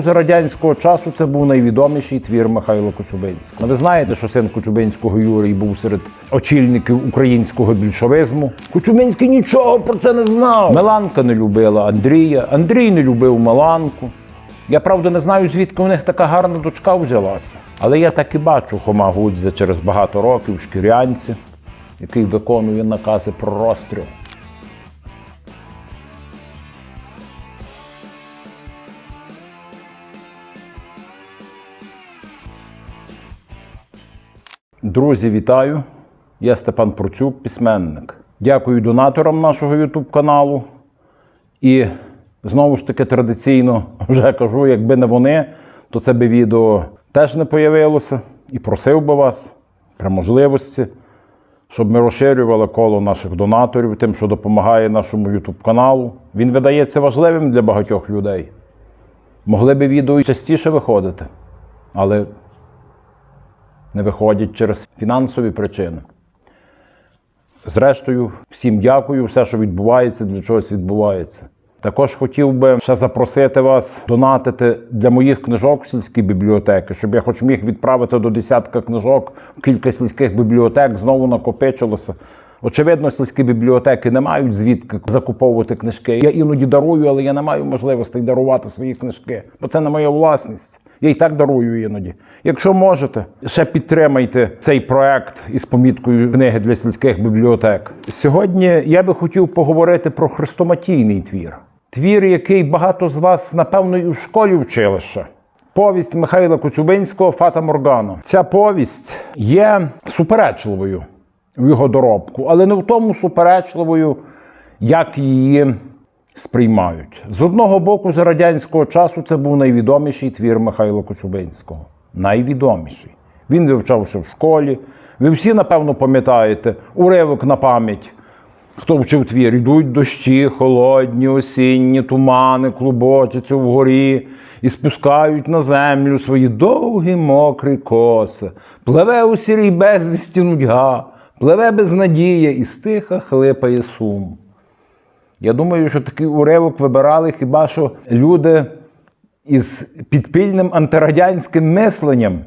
За радянського часу це був найвідоміший твір Михайла Коцюбинського. Ви знаєте, що син Коцюбинського Юрій був серед очільників українського більшовизму. Коцюбинський нічого про це не знав. Меланка не любила Андрія, Андрій не любив Меланку. Я правда не знаю, звідки у них така гарна дочка взялася. Але я так і бачу Хома Гудзя через багато років в шкірянці, який виконує накази про розстріл. Друзі, вітаю! Я Степан Процюк, письменник. Дякую донаторам нашого YouTube каналу. І знову ж таки традиційно вже кажу, якби не вони, то це би відео теж не появилося. І просив би вас при можливості, щоб ми розширювали коло наших донаторів, тим, що допомагає нашому YouTube каналу. Він видається важливим для багатьох людей. Могли би відео і частіше виходити, але не виходять через фінансові причини. Зрештою, всім дякую, все, що відбувається, для чогось відбувається. Також хотів би ще запросити вас донатити для моїх книжок в сільські бібліотеки, щоб я хоч міг відправити до десятка книжок, кілька сільських бібліотек знову накопичилося. Очевидно, сільські бібліотеки не мають звідки закуповувати книжки. Я іноді дарую, але я не маю можливості дарувати свої книжки, бо це не моя власність. Я і так дарую іноді. Якщо можете, ще підтримайте цей проект із поміткою книги для сільських бібліотек. Сьогодні я би хотів поговорити про хрестоматійний твір. Твір, який багато з вас, напевно, і в школі вчили ще. Повість Михайла Коцюбинського Фата Моргана. Ця повість є суперечливою в його доробку, але не в тому суперечливою, як її сприймають. З одного боку, за радянського часу це був найвідоміший твір Михайла Коцюбинського. Найвідоміший. Він вивчався в школі. Ви всі, напевно, пам'ятаєте, уривок на пам'ять. Хто вчив твір? Йдуть дощі, холодні, осінні, тумани, клубочаться вгорі і спускають на землю свої довгі мокрі коси. Пливе у сірій безвісті нудьга, пливе безнадія і стиха хлипає сум. Я думаю, що такий уривок вибирали хіба що люди із підпільним антирадянським мисленням,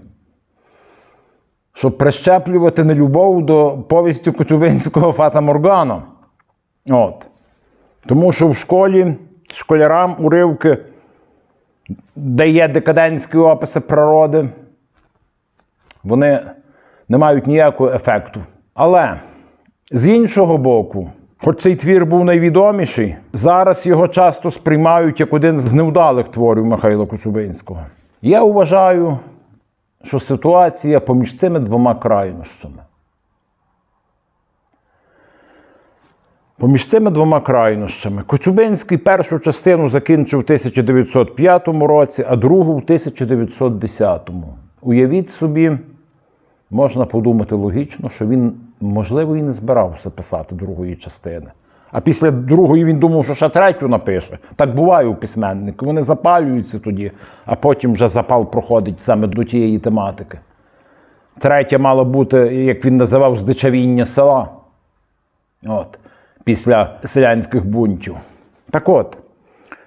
щоб прищеплювати нелюбов до повісті Коцюбинського Фата Моргана. От. Тому що в школі школярам уривки, де є декадентські описи природи, вони не мають ніякого ефекту. Але з іншого боку, хоч цей твір був найвідоміший, зараз його часто сприймають як один з невдалих творів Михайла Коцюбинського. Я вважаю, що ситуація поміж цими двома крайнощами. Поміж цими двома крайнощами Коцюбинський першу частину закінчив у 1905 році, а другу в 1910. Уявіть собі, можна подумати логічно, що він, можливо, і не збирався писати другої частини. А після другої він думав, що ще третю напише. Так буває у письменників. Вони запалюються тоді, а потім вже запал проходить саме до тієї тематики. Третя мала бути, як він називав, здичавіння села. От, після селянських бунтів. Так от,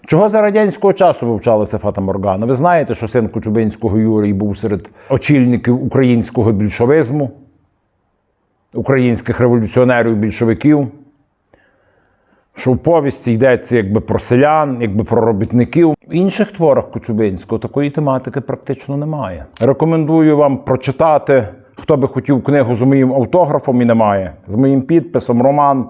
чого за радянського часу вивчалася Фата Моргана? Ви знаєте, що син Коцюбинського Юрій був серед очільників українського більшовизму, українських революціонерів більшовиків. Що в повісті йдеться якби про селян, якби про робітників. В інших творах Коцюбинського такої тематики практично немає. Рекомендую вам прочитати, хто би хотів книгу з моїм автографом і немає, з моїм підписом, роман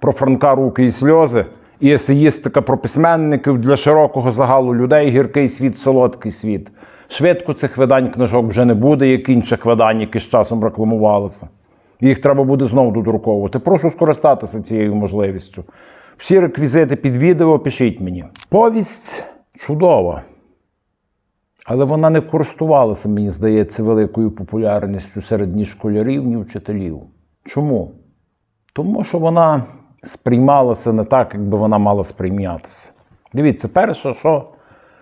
про Франка Руки і сльози і есеїстика про письменників для широкого загалу людей гіркий світ, солодкий світ. Швидко цих видань книжок вже не буде, як інших видань, які з часом рекламувалися. Їх треба буде знову додруковувати. Прошу скористатися цією можливістю. Всі реквізити під відео пишіть мені. Повість чудова. Але вона не користувалася, мені здається, великою популярністю серед ні школярів, ні вчителів. Чому? Тому що вона сприймалася не так, як би вона мала сприйматися. Дивіться, перше, що,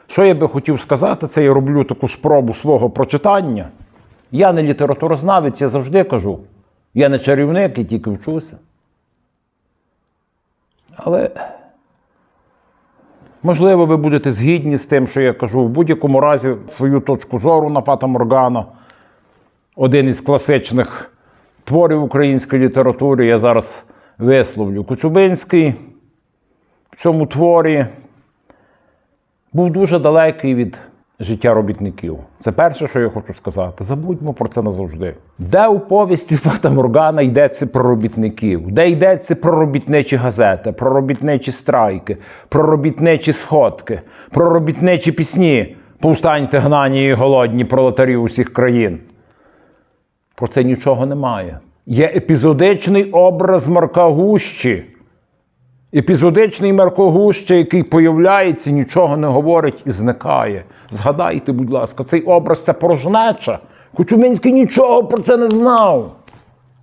що я би хотів сказати, це я роблю таку спробу свого прочитання. Я не літературознавець, я завжди кажу. Я не чарівник, я тільки вчуся. Але Можливо, ви будете згідні з тим, що я кажу. В будь-якому разі свою точку зору на Фата Моргана. Один із класичних творів української літератури я зараз висловлю. Коцюбинський в цьому творі був дуже далекий від життя робітників. Це перше, що я хочу сказати. Забудьмо про це назавжди. Де у повісті Фата Моргана йдеться про робітників? Де йдеться про робітничі газети, про робітничі страйки, про робітничі сходки, про робітничі пісні? Повстаньте гнані і голодні пролетарі усіх країн. Про це нічого немає. Є епізодичний образ Марка Гущі. Епізодичний Марко Гуща, який появляється, нічого не говорить і зникає. Згадайте, будь ласка, цей образ це порожнеча. Кучуминський нічого про це не знав.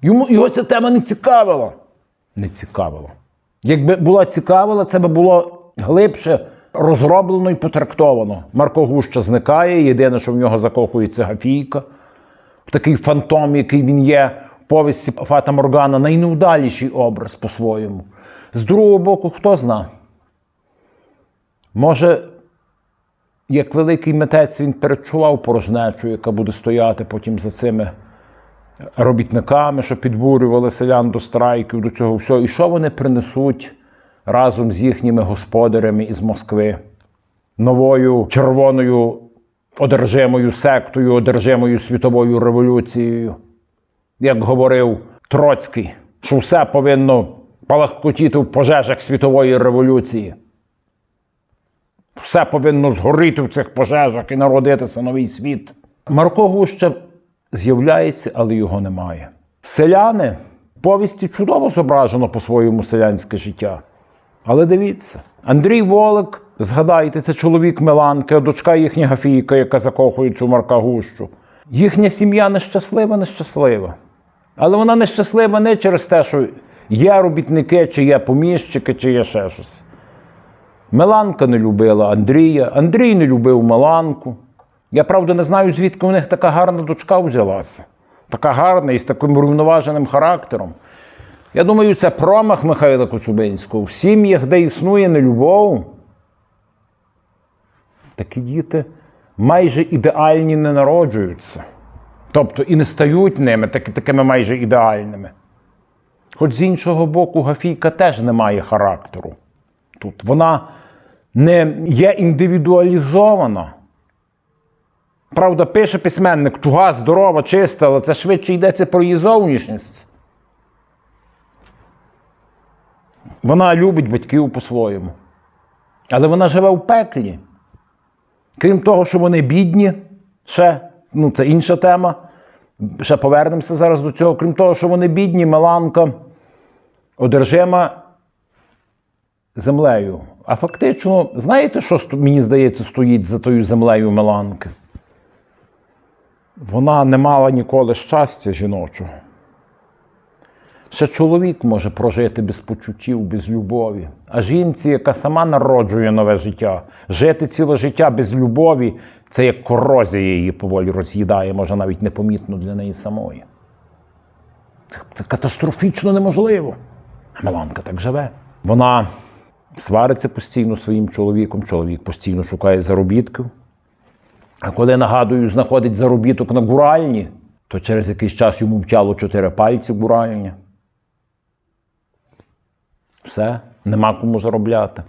Йому, його ця тема не цікавила. Не цікавила. Якби була цікавила, це би було глибше розроблено і потрактовано. Марко Гуща зникає, єдине, що в нього закохується Гафійка. Такий фантом, який він є в повісті Фата Моргана, найневдаліший образ по-своєму. З другого боку, хто зна? Може, як великий митець він перечував порожнечу, яка буде стояти потім за цими робітниками, що підбурювали селян до страйків, до цього всього. І що вони принесуть разом з їхніми господарями із Москви? Новою червоною одержимою сектою, одержимою світовою революцією. Як говорив Троцький, що все повинно палахкотіти в пожежах світової революції. Все повинно згоріти в цих пожежах і народитися новий світ. Марко Гуща з'являється, але його немає. Селяни в повісті чудово зображено по-своєму селянське життя. Але дивіться, Андрій Волик, згадайте, це чоловік Миланки, дочка їхня Гафійка, яка закохується у Марка Гущу. Їхня сім'я нещаслива, нещаслива. Але вона нещаслива не через те, що є робітники, чи є поміщики, чи є ще щось. Меланка не любила Андрія, Андрій не любив Меланку. Я правда не знаю, звідки у них така гарна дочка взялася. Така гарна і з таким рівноваженим характером. Я думаю, це промах Михайла Коцюбинського. В сім'ях, де існує нелюбов, такі діти майже ідеальні не народжуються. Тобто і не стають ними, таки, такими майже ідеальними. Хоч з іншого боку, Гафійка теж не має характеру. Тут вона не є індивідуалізована. Правда, пише письменник туга, здорова, чиста, але це швидше йдеться про її зовнішність. Вона любить батьків по-своєму. Але вона живе в пеклі. Крім того, що вони бідні, ще, ну це інша тема. Ще повернемося зараз до цього. Крім того, що вони бідні, Меланка одержима землею. А фактично, знаєте, що мені здається, стоїть за тою землею Меланки? Вона не мала ніколи щастя жіночого. Ще чоловік може прожити без почуттів, без любові. А жінці, яка сама народжує нове життя, жити ціле життя без любові це як корозія її поволі роз'їдає, може навіть непомітно для неї самої. Це, катастрофічно неможливо. А Меланка так живе. Вона свариться постійно своїм чоловіком, чоловік постійно шукає заробітків. А коли, нагадую, знаходить заробіток на гуральні, то через якийсь час йому втяло чотири пальці гуральні. Все, нема кому заробляти.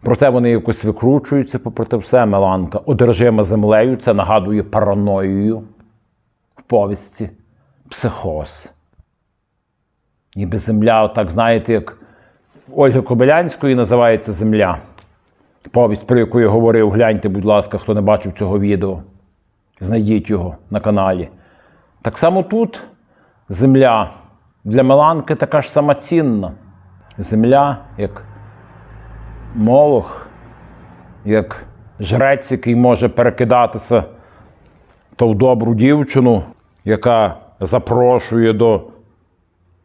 Проте вони якось викручуються, попри все, Меланка одержима землею, це нагадує параноєю в повістці, психоз. Ніби земля, отак, знаєте, як Ольги Кобилянської називається Земля. Повість, про яку я говорив, гляньте, будь ласка, хто не бачив цього відео. Знайдіть його на каналі. Так само тут земля для Меланки така ж сама цінна. Земля як молох, як жрець, який може перекидатися то в добру дівчину, яка запрошує до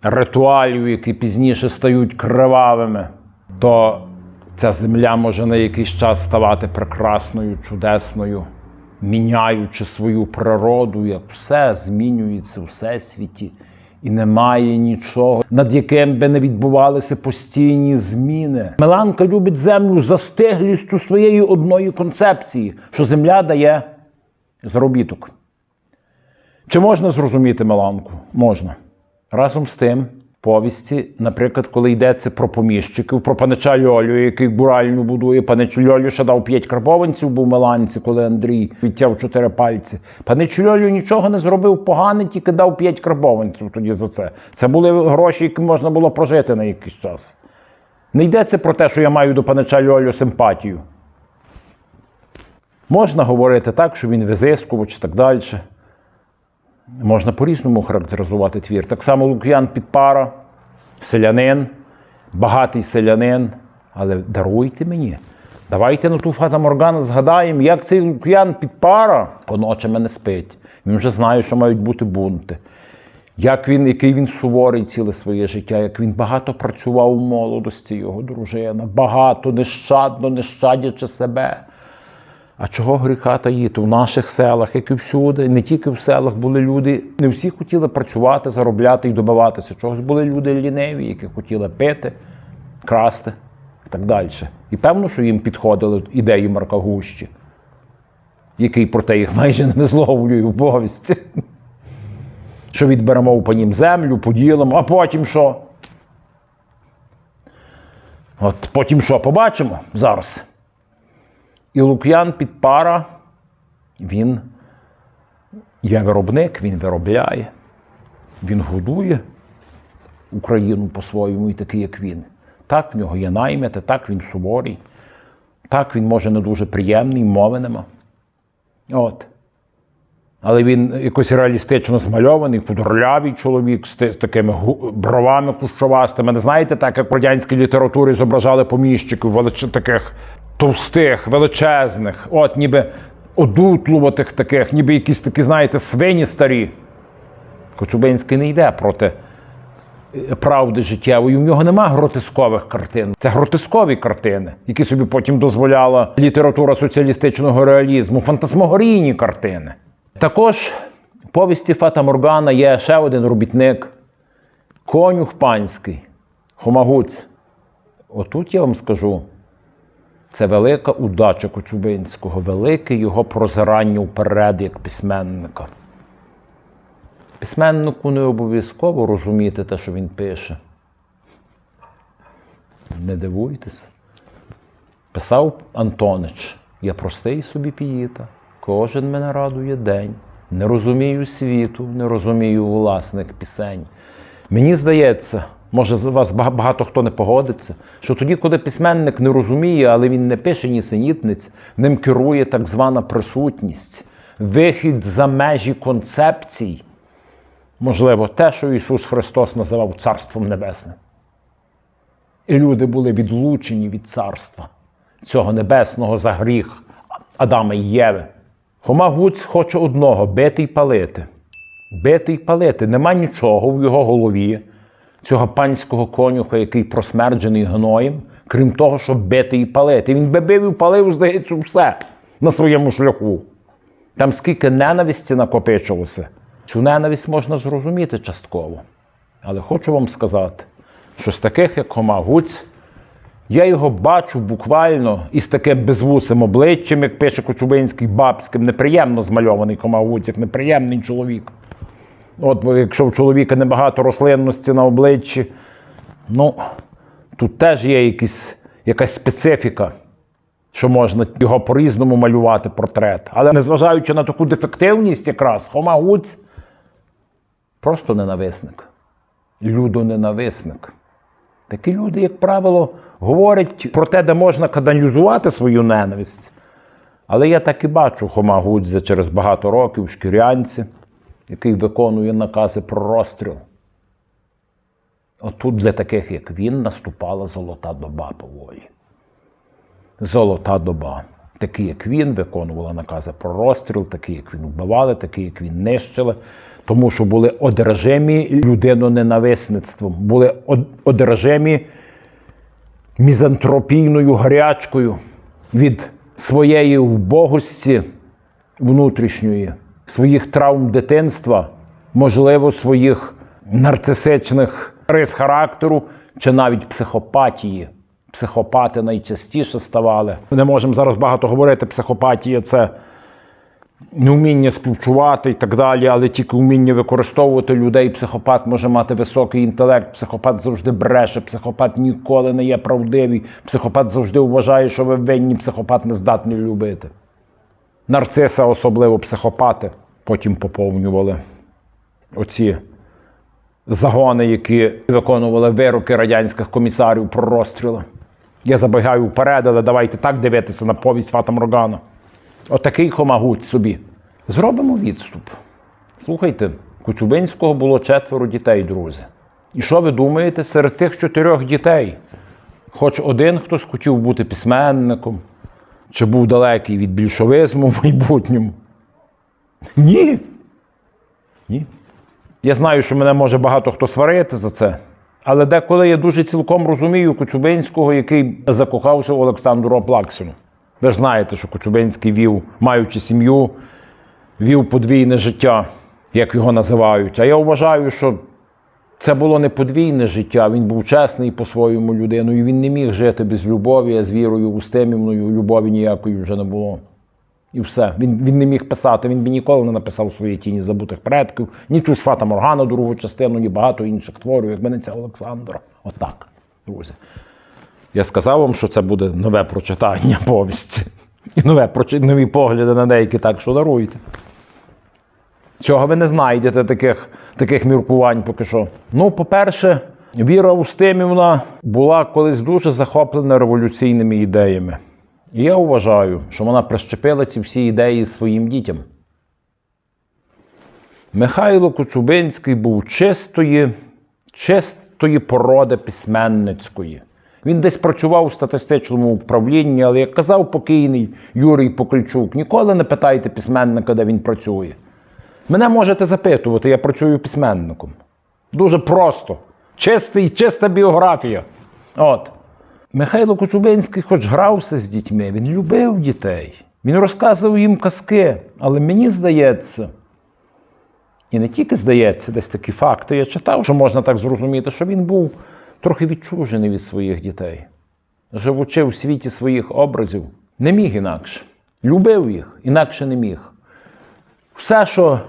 ритуалів, які пізніше стають кривавими, то ця земля може на якийсь час ставати прекрасною, чудесною, міняючи свою природу, як все змінюється у всесвіті. І немає нічого, над яким би не відбувалися постійні зміни. Меланка любить землю за стиглістю своєї одної концепції, що земля дає заробіток. Чи можна зрозуміти Меланку? Можна. Разом з тим, повісті, наприклад, коли йдеться про поміщиків, про панича Льолю, який буральню будує, панич Льолю ще дав п'ять карбованців був Меланці, коли Андрій відтяв чотири пальці. Панич Льолю нічого не зробив погане, тільки дав п'ять карбованців тоді за це. Це були гроші, які можна було прожити на якийсь час. Не йдеться про те, що я маю до панича Льолю симпатію. Можна говорити так, що він визискувач і так далі. Можна по-різному характеризувати твір. Так само Лук'ян Підпара, селянин, багатий селянин. Але даруйте мені. Давайте на ту Фата Моргана згадаємо, як цей Лук'ян Підпара поночами не спить. Він вже знає, що мають бути бунти. Як він, який він суворий ціле своє життя, як він багато працював у молодості, його дружина, багато, нещадно, не щадячи себе. А чого гріха таїти? В наших селах, як і всюди, не тільки в селах були люди, не всі хотіли працювати, заробляти і добиватися чогось. Були люди ліниві, які хотіли пити, красти і так далі. І певно, що їм підходили ідеї Марка Гущі, який проте їх майже не висловлює в повісті. Що відберемо у панім землю, поділимо, а потім що? От потім що побачимо зараз. І Лук'ян Підпара, він є виробник, він виробляє, він годує Україну по-своєму і такий, як він. Так, в нього є наймити, так він суворий, так він може не дуже приємний, мови нема. От. Але він якось реалістично змальований, худорлявий чоловік з такими бровами кущовастими. Не знаєте, так як в радянській літературі зображали поміщиків таких товстих, величезних, от ніби одутлуватих таких, ніби якісь такі, знаєте, свині старі. Коцюбинський не йде проти е, правди життєвої. У нього нема гротискових картин. Це гротискові картини, які собі потім дозволяла література соціалістичного реалізму, фантасмогорійні картини. Також в повісті Фата Моргана є ще один робітник конюх панський, Хомагуць. Отут я вам скажу, це велика удача Коцюбинського, велике його прозирання вперед як письменника. Письменнику не обов'язково розуміти те, що він пише. Не дивуйтеся. Писав Антонич, я простий собі піїта, кожен мене радує день. Не розумію світу, не розумію власних пісень. Мені здається, може з вас багато хто не погодиться, що тоді, коли письменник не розуміє, але він не пише нісенітниць, ним керує так звана присутність, вихід за межі концепцій, можливо, те, що Ісус Христос називав Царством Небесним. І люди були відлучені від царства цього небесного за гріх Адама і Єви. Хома Гуць хоче одного бити й палити. Бити й палити. Нема нічого в його голові, цього панського конюха, який просмерджений гноєм, крім того, щоб бити і палити. Він би бив і палив, здається, все на своєму шляху. Там скільки ненависті накопичилося. Цю ненависть можна зрозуміти частково. Але хочу вам сказати, що з таких, як Хома Гуць, я його бачу буквально із таким безвусим обличчям, як пише Коцюбинський, бабським, неприємно змальований Хома Гуць, як неприємний чоловік. От якщо в чоловіка небагато рослинності на обличчі, ну тут теж є якісь, якась специфіка, що можна його по-різному малювати портрет. Але незважаючи на таку дефективність, якраз Хома Гуць просто ненависник, людоненависник. Такі люди, як правило, говорять про те, де можна каналізувати свою ненависть. Але я так і бачу Хома Гудзя через багато років в шкірянці, який виконує накази про розстріл. Отут для таких, як він, наступала золота доба поволі. Золота доба. Такі, як він, виконували накази про розстріл, такі, як він вбивали, такі, як він нищили, тому що були одержимі людиноненависництвом, були одержимі мізантропійною гарячкою від своєї вбогості внутрішньої, своїх травм дитинства, можливо, своїх нарцисичних рис характеру чи навіть психопатії. Психопати найчастіше ставали. Ми не можемо зараз багато говорити. Психопатія це неуміння співчувати і так далі, але тільки вміння використовувати людей. Психопат може мати високий інтелект, психопат завжди бреше, психопат ніколи не є правдивий, психопат завжди вважає, що ви винні, психопат не здатний любити. Нарциси, особливо психопати, потім поповнювали оці загони, які виконували вироки радянських комісарів про розстріли. Я забігаю вперед, але давайте так дивитися на повість Фата Моргана. Отакий хомагуть собі. Зробимо відступ. Слухайте, Коцюбинського було четверо дітей, друзі. І що ви думаєте, серед тих чотирьох дітей? Хоч один хтось хотів бути письменником, чи був далекий від більшовизму в майбутньому? Ні. Ні. Я знаю, що мене може багато хто сварити за це. Але деколи я дуже цілком розумію Коцюбинського, який закохався в Олександру Аплаксину. Ви ж знаєте, що Коцюбинський вів, маючи сім'ю, вів подвійне життя, як його називають. А я вважаю, що це було не подвійне життя. Він був чесний по-своєму людиною. Він не міг жити без любові, а з вірою Устемівною любові ніякої вже не було. І все. Він, він не міг писати, він би ніколи не написав свої тіні забутих предків, ні ту ж Фата Моргана, другу частину, ні багато інших творів, як мене це Олександр. Отак, друзі. Я сказав вам, що це буде нове прочитання повісті. І нове, нові погляди на деякі так, що даруйте. Цього ви не знайдете таких, таких міркувань поки що. Ну, по-перше, Віра Устимівна була колись дуже захоплена революційними ідеями. І я вважаю, що вона прищепила ці всі ідеї своїм дітям. Михайло Коцюбинський був чистої, чистої породи письменницької. Він десь працював у статистичному управлінні, але як казав покійний Юрій Покальчук, ніколи не питайте письменника, де він працює. Мене можете запитувати, я працюю письменником. Дуже просто. Чистий, чиста біографія. От. Михайло Коцюбинський хоч грався з дітьми, він любив дітей. Він розказував їм казки. Але мені здається, і не тільки здається, десь такі факти. Я читав, що можна так зрозуміти, що він був трохи відчужений від своїх дітей. Живучи у світі своїх образів, не міг інакше. Любив їх, інакше не міг. Все, що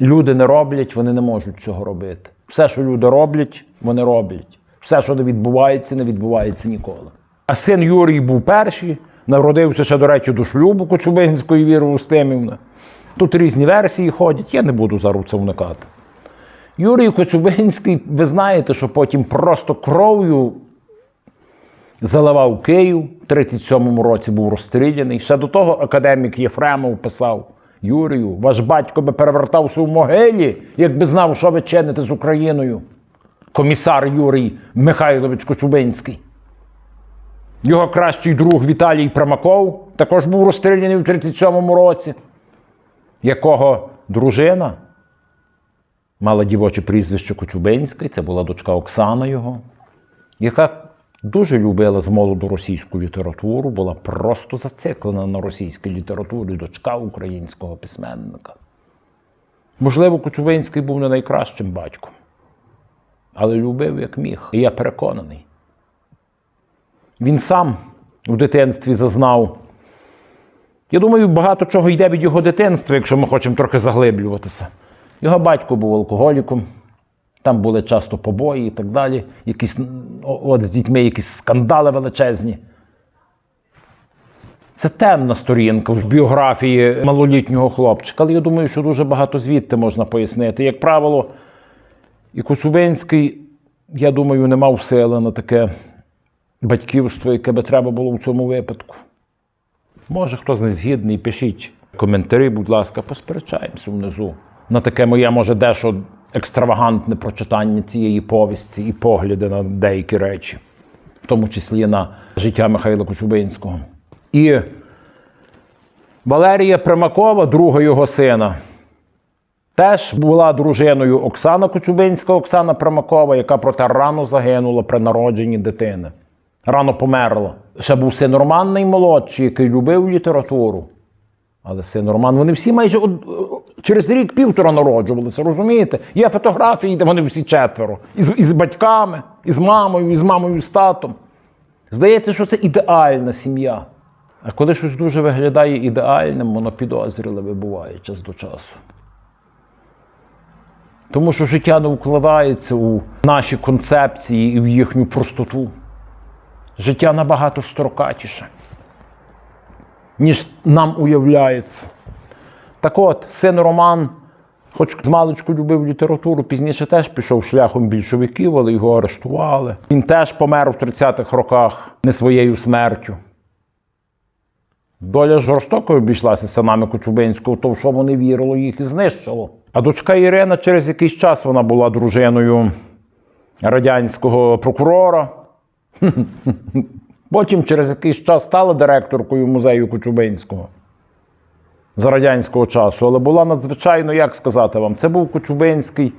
люди не роблять, вони не можуть цього робити. Все, що люди роблять, вони роблять. Все, що не відбувається, не відбувається ніколи. А син Юрій був перший, народився ще, до речі, до шлюбу Коцюбинської Віри Устимівни. Тут різні версії ходять, я не буду зараз це вникати. Юрій Коцюбинський, ви знаєте, що потім просто кров'ю заливав Київ, в 37-му році був розстріляний. Ще до того академік Єфремов писав: Юрію, ваш батько би перевертався в могилі, якби знав, що ви чините з Україною. Комісар Юрій Михайлович Коцюбинський. Його кращий друг Віталій Примаков також був розстріляний у 37-му році, якого дружина мала дівоче прізвище Коцюбинська, це була дочка Оксана його, яка дуже любила з молоду російську літературу, була просто зациклена на російській літературі, дочка українського письменника. Можливо, Коцюбинський був не найкращим батьком, але любив як міг. І я переконаний. Він сам у дитинстві зазнав. Я думаю, багато чого йде від його дитинства, якщо ми хочемо трохи заглиблюватися. Його батько був алкоголіком, там були часто побої і так далі. Якісь, от з дітьми якісь скандали величезні. Це темна сторінка в біографії малолітнього хлопчика, але я думаю, що дуже багато звідти можна пояснити. Як правило, і Коцюбинський, я думаю, не мав сили на таке батьківство, яке би треба було в цьому випадку. Може, хтось не згідний, пишіть коментарі, будь ласка, посперечаємося внизу. На таке моє, може, дещо екстравагантне прочитання цієї повісті і погляди на деякі речі, в тому числі на життя Михайла Коцюбинського. І Валерія Примакова, друга його сина, теж була дружиною Оксана Коцюбинська, Оксана Примакова, яка проте рано загинула при народженні дитини. Рано померла. Ще був син Роман наймолодший, який любив літературу. Але син Роман, вони всі майже од- Через рік півтора народжувалися, розумієте? Є фотографії, де вони всі четверо. Із, із батьками, із мамою, із мамою, з татом. Здається, що це ідеальна сім'я. А коли щось дуже виглядає ідеальним, воно підозріливе буває час до часу. Тому що життя не укладається у наші концепції і в їхню простоту. Життя набагато строкатіше, ніж нам уявляється. Так от, син Роман, хоч з маличку любив літературу, пізніше теж пішов шляхом більшовиків, але його арештували. Він теж помер у 30-х роках не своєю смертю. Доля жорстоко обійшлася синами Коцюбинського, то в що вони вірили, їх і знищило. А дочка Ірина через якийсь час вона була дружиною радянського прокурора. Потім через якийсь час стала директоркою музею Коцюбинського за радянського часу, але була надзвичайно, як сказати вам, це був Коцюбинський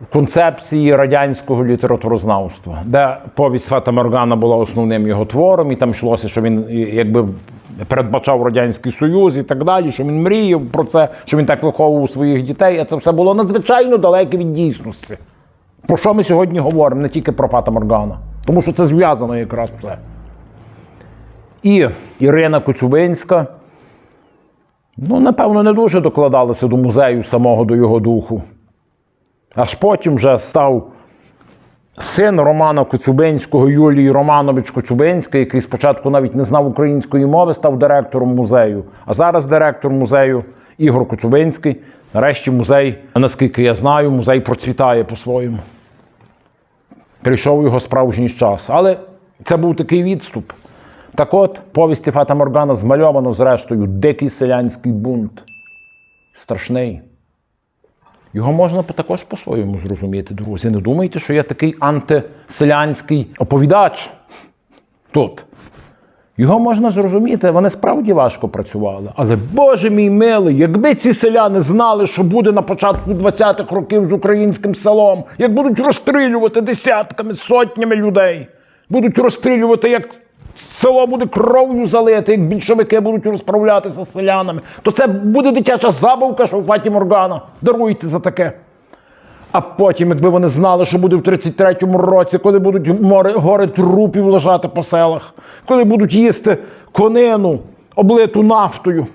в концепції радянського літературознавства, де повість Фата Моргана була основним його твором, і там йшлося, що він якби передбачав Радянський Союз і так далі, що він мріяв про це, що він так виховував своїх дітей, а це все було надзвичайно далеке від дійсності. Про що ми сьогодні говоримо? Не тільки про Фата Моргана, тому що це зв'язано якраз все. І Ірина Коцюбинська, ну, напевно, не дуже докладалася до музею самого до його духу. Аж потім вже став син Романа Коцюбинського, Юлії Романович Коцюбинська, який спочатку навіть не знав української мови, став директором музею. А зараз директор музею Ігор Коцюбинський. Нарешті музей, наскільки я знаю, музей процвітає по-своєму. Прийшов його справжній час. Але це був такий відступ. Так от, повісті Фата Моргана змальовано, зрештою, дикий селянський бунт. Страшний. Його можна також по-своєму зрозуміти, друзі. Не думайте, що я такий антиселянський оповідач тут. Його можна зрозуміти, вони справді важко працювали. Але Боже мій милий, якби ці селяни знали, що буде на початку 20-х років з українським селом, як будуть розстрілювати десятками, сотнями людей, будуть розстрілювати, як село буде кров'ю залите, як більшовики будуть розправлятися з селянами, то це буде дитяча забавка, що в Фаті Моргана. Даруйте за таке. А потім, якби вони знали, що буде в 33-му році, коли будуть море, гори трупів лежати по селах, коли будуть їсти конину, облиту нафтою,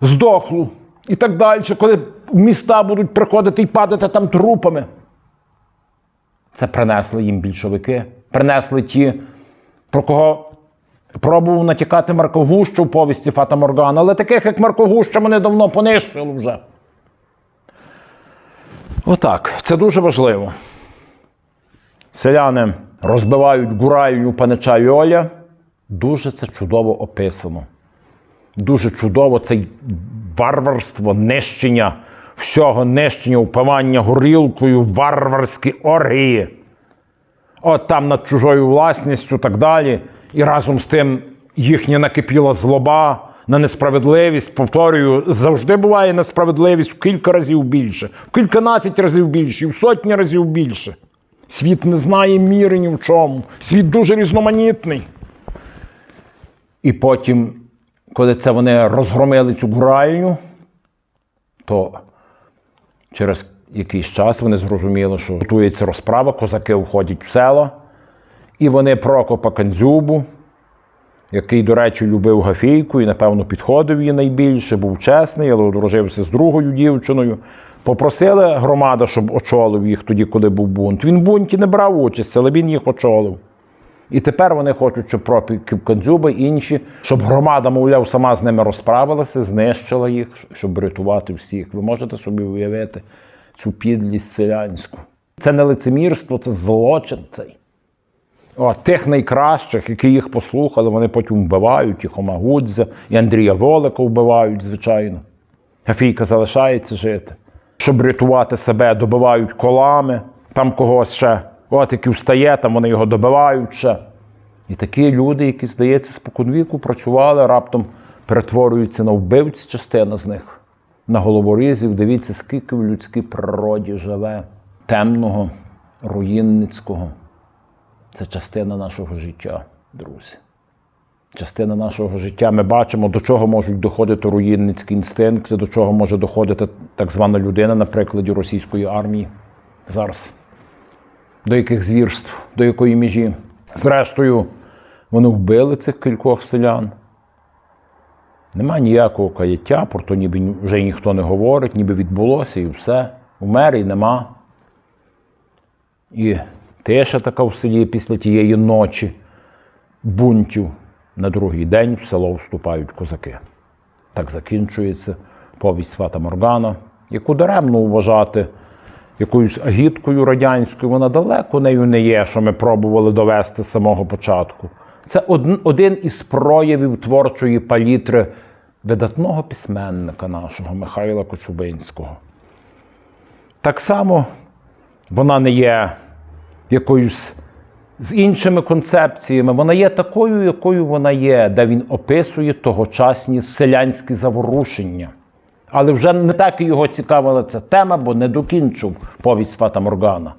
здохлу і так далі, коли міста будуть приходити і падати там трупами. Це принесли їм більшовики, принесли ті, про кого пробував натякати Марко в повісті Фата Моргана, але таких, як Марко Гуща, вони давно понищили вже. Отак, це дуже важливо. Селяни розбивають гуральню панича Йоля. Дуже це чудово описано. Дуже чудово це варварство, нищення, всього нищення, упивання горілкою, варварські оргії. От там над чужою власністю так далі. І разом з тим їхня накипіла злоба на несправедливість. Повторюю, завжди буває несправедливість в кілька разів більше, в кільканадцять разів більше, в сотні разів більше. Світ не знає міри ні в чому. Світ дуже різноманітний. І потім, коли це вони розгромили цю гуральню, то через якийсь час вони зрозуміли, що готується розправа, козаки входять в село, і вони Прокопа Кандзюбу, який, до речі, любив Гафійку і, напевно, підходив їй найбільше, був чесний, але одружився з другою дівчиною. Попросили громада, щоб очолив їх тоді, коли був бунт. Він в бунті не брав участь, але він їх очолив. І тепер вони хочуть, щоб Прокіп Кандзюба і інші, щоб громада, мовляв, сама з ними розправилася, знищила їх, щоб врятувати всіх. Ви можете собі уявити цю підлість селянську. Це не лицемірство, це злочин цей. О, тих найкращих, які їх послухали, вони потім вбивають і Хомагудзя, і Андрія Волика вбивають, звичайно. Гафійка залишається жити. Щоб рятувати себе, добивають колами, там когось ще. От який встає, там вони його добивають ще. І такі люди, які, здається, споконвіку працювали, раптом перетворюються на вбивць, частина з них. На головорізів, дивіться, скільки в людській природі живе темного, руїнницького. Це частина нашого життя, друзі. частина нашого життя. Ми бачимо, до чого можуть доходити руїнницькі інстинкти, до чого може доходити так звана людина на прикладі російської армії зараз. До яких звірств, до якої межі. Зрештою, вони вбили цих кількох селян. Нема ніякого каяття, про то ніби вже ніхто не говорить, ніби відбулося і все. Умер і нема. І тиша така в селі після тієї ночі бунтів. На другий день в село вступають козаки. Так закінчується повість Фата Моргана, яку даремно вважати якоюсь агіткою радянською. Вона далеко нею не є, що ми пробували довести з самого початку. Це один із проявів творчої палітри видатного письменника нашого Михайла Коцюбинського. Так само вона не є якоюсь з іншими концепціями. Вона є такою, якою вона є, де він описує тогочасні селянські заворушення. Але вже не так і його цікавила ця тема, бо не докінчив повість Фата Моргана,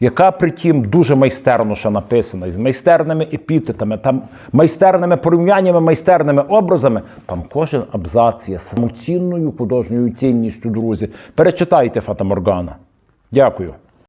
яка притім дуже майстерно ще написана, з майстерними епітетами, там майстерними порівняннями, майстерними образами. Там кожен абзац є самоцінною художньою цінністю, друзі. Перечитайте Фата Моргана. Дякую.